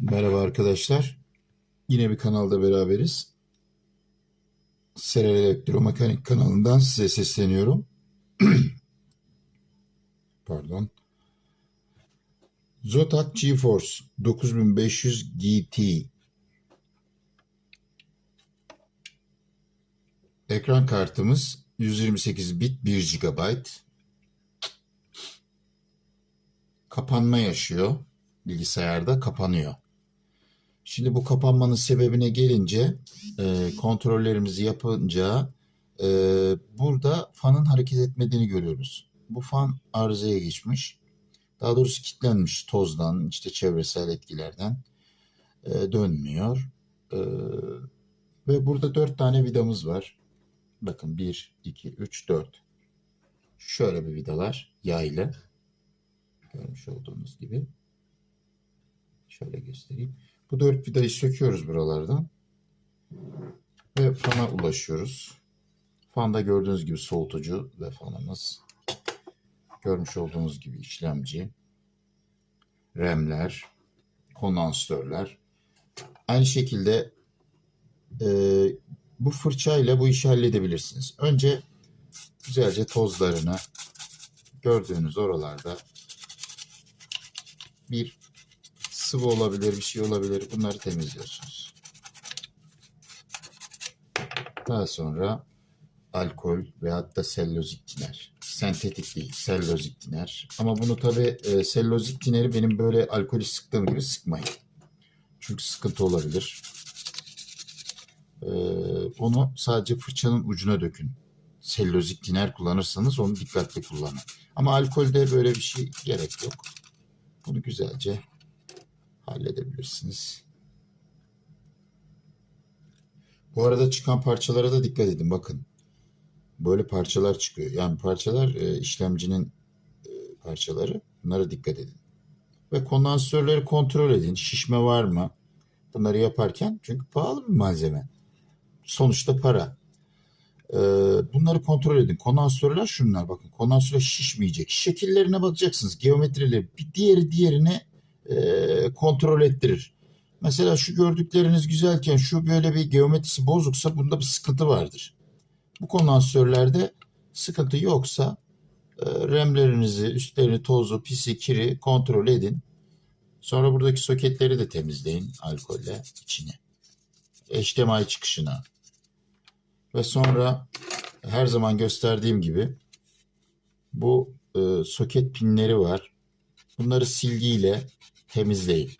Merhaba arkadaşlar. Yine bir kanalda beraberiz. Serel Elektromekanik kanalından size sesleniyorum. Pardon. Zotac GeForce 9500 GT Ekran kartımız 128 bit 1 GB. Kapanma yaşıyor. Bilgisayarda kapanıyor. Şimdi bu kapanmanın sebebine gelince e, kontrollerimizi yapınca e, burada fanın hareket etmediğini görüyoruz. Bu fan arızaya geçmiş. Daha doğrusu kilitlenmiş tozdan, işte çevresel etkilerden e, dönmüyor. E, ve burada dört tane vidamız var. Bakın 1, 2, 3, 4. Şöyle bir vidalar yaylı. Görmüş olduğunuz gibi. Şöyle göstereyim. Bu dört vidayı söküyoruz buralardan. Ve fana ulaşıyoruz. Fanda gördüğünüz gibi soğutucu ve fanımız. Görmüş olduğunuz gibi işlemci. RAM'ler, kondansatörler. Aynı şekilde e, bu fırçayla bu işi halledebilirsiniz. Önce güzelce tozlarını gördüğünüz oralarda bir sıvı olabilir, bir şey olabilir. Bunları temizliyorsunuz. Daha sonra alkol veyahut da sellozik tiner. Sentetik değil, sellozik tiner. Ama bunu tabi e, sellozik benim böyle alkolü sıktığım gibi sıkmayın. Çünkü sıkıntı olabilir. E, onu sadece fırçanın ucuna dökün. Sellozik tiner kullanırsanız onu dikkatli kullanın. Ama alkolde böyle bir şey gerek yok. Bunu güzelce halledebilirsiniz. Bu arada çıkan parçalara da dikkat edin. Bakın. Böyle parçalar çıkıyor. Yani parçalar e, işlemcinin e, parçaları. Bunlara dikkat edin. Ve kondansatörleri kontrol edin. Şişme var mı? Bunları yaparken çünkü pahalı bir malzeme. Sonuçta para. E, bunları kontrol edin. Kondansatörler şunlar. Bakın kondansatör şişmeyecek. Şekillerine bakacaksınız. Geometrileri bir diğeri diğerine e, kontrol ettirir. Mesela şu gördükleriniz güzelken şu böyle bir geometrisi bozuksa bunda bir sıkıntı vardır. Bu kondansatörlerde sıkıntı yoksa e, remlerinizi, üstlerini, tozu, pisi, kiri kontrol edin. Sonra buradaki soketleri de temizleyin alkolle içine. HDMI çıkışına. Ve sonra her zaman gösterdiğim gibi bu e, soket pinleri var. Bunları silgiyle temizleyin.